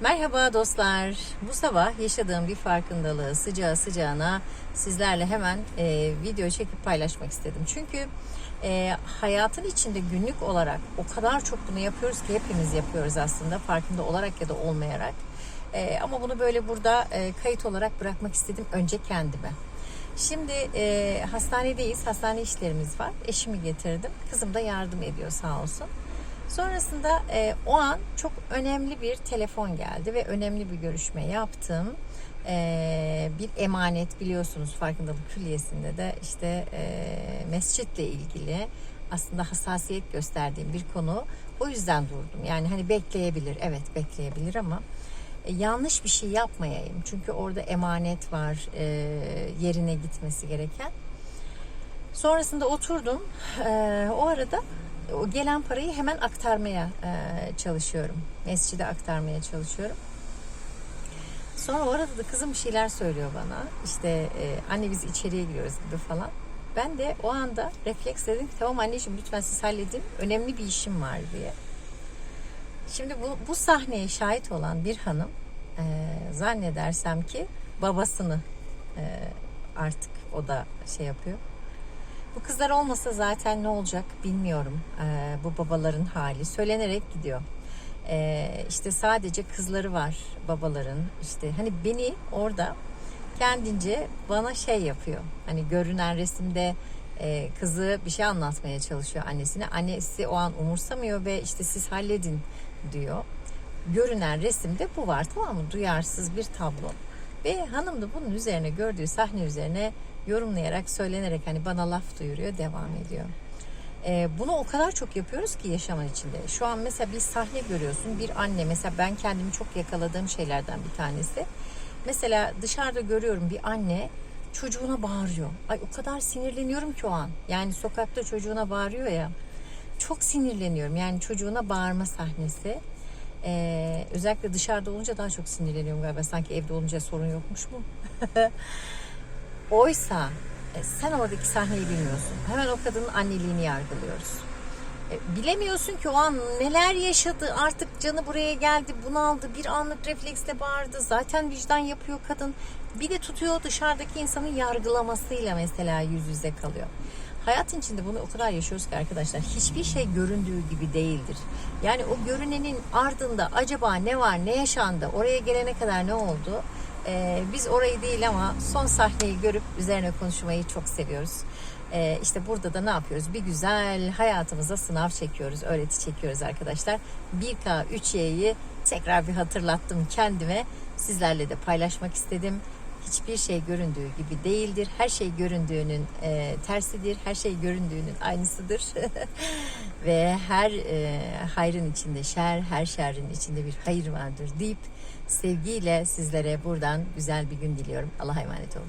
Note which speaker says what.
Speaker 1: Merhaba dostlar. Bu sabah yaşadığım bir farkındalığı sıcağı sıcağına sizlerle hemen e, video çekip paylaşmak istedim. Çünkü e, hayatın içinde günlük olarak o kadar çok bunu yapıyoruz ki hepimiz yapıyoruz aslında farkında olarak ya da olmayarak. E, ama bunu böyle burada e, kayıt olarak bırakmak istedim önce kendime. Şimdi e, hastanedeyiz, hastane işlerimiz var. Eşimi getirdim, kızım da yardım ediyor sağ olsun. Sonrasında e, o an çok önemli bir telefon geldi ve önemli bir görüşme yaptım. E, bir emanet biliyorsunuz farkındalık külliyesinde de işte e, mescitle ilgili aslında hassasiyet gösterdiğim bir konu. O yüzden durdum. Yani hani bekleyebilir, evet bekleyebilir ama e, yanlış bir şey yapmayayım. Çünkü orada emanet var e, yerine gitmesi gereken. Sonrasında oturdum. E, o arada o gelen parayı hemen aktarmaya e, çalışıyorum. Mescide aktarmaya çalışıyorum. Sonra o arada da kızım bir şeyler söylüyor bana. İşte e, anne biz içeriye giriyoruz gibi falan. Ben de o anda refleks dedim ki tamam anneciğim lütfen siz halledin. Önemli bir işim var diye. Şimdi bu, bu sahneye şahit olan bir hanım e, zannedersem ki babasını e, artık o da şey yapıyor. Bu kızlar olmasa zaten ne olacak bilmiyorum. Ee, bu babaların hali söylenerek gidiyor. Ee, işte sadece kızları var babaların. İşte hani beni orada kendince bana şey yapıyor. Hani görünen resimde e, kızı bir şey anlatmaya çalışıyor annesine. Annesi o an umursamıyor ve işte siz halledin diyor. Görünen resimde bu var tamam mı? Duyarsız bir tablo. Ve hanım da bunun üzerine gördüğü sahne üzerine yorumlayarak, söylenerek hani bana laf duyuruyor, devam ediyor. Ee, bunu o kadar çok yapıyoruz ki yaşamın içinde. Şu an mesela bir sahne görüyorsun, bir anne mesela ben kendimi çok yakaladığım şeylerden bir tanesi. Mesela dışarıda görüyorum bir anne çocuğuna bağırıyor. Ay o kadar sinirleniyorum ki o an. Yani sokakta çocuğuna bağırıyor ya. Çok sinirleniyorum. Yani çocuğuna bağırma sahnesi. Ee, özellikle dışarıda olunca daha çok sinirleniyorum galiba. Sanki evde olunca sorun yokmuş mu? Oysa e, sen oradaki sahneyi bilmiyorsun. Hemen o kadının anneliğini yargılıyoruz. E, bilemiyorsun ki o an neler yaşadı artık canı buraya geldi bunaldı bir anlık refleksle bağırdı zaten vicdan yapıyor kadın bir de tutuyor dışarıdaki insanın yargılamasıyla mesela yüz yüze kalıyor. Hayatın içinde bunu o kadar yaşıyoruz ki arkadaşlar hiçbir şey göründüğü gibi değildir. Yani o görünenin ardında acaba ne var ne yaşandı oraya gelene kadar ne oldu ee, biz orayı değil ama son sahneyi görüp üzerine konuşmayı çok seviyoruz. Ee, işte burada da ne yapıyoruz? Bir güzel hayatımıza sınav çekiyoruz, öğreti çekiyoruz arkadaşlar. 1K 3Y'yi tekrar bir hatırlattım kendime. Sizlerle de paylaşmak istedim. Hiçbir şey göründüğü gibi değildir. Her şey göründüğünün e, tersidir. Her şey göründüğünün aynısıdır. Ve her e, hayrın içinde şer, her şerrin içinde bir hayır vardır deyip sevgiyle sizlere buradan güzel bir gün diliyorum. Allah'a emanet olun.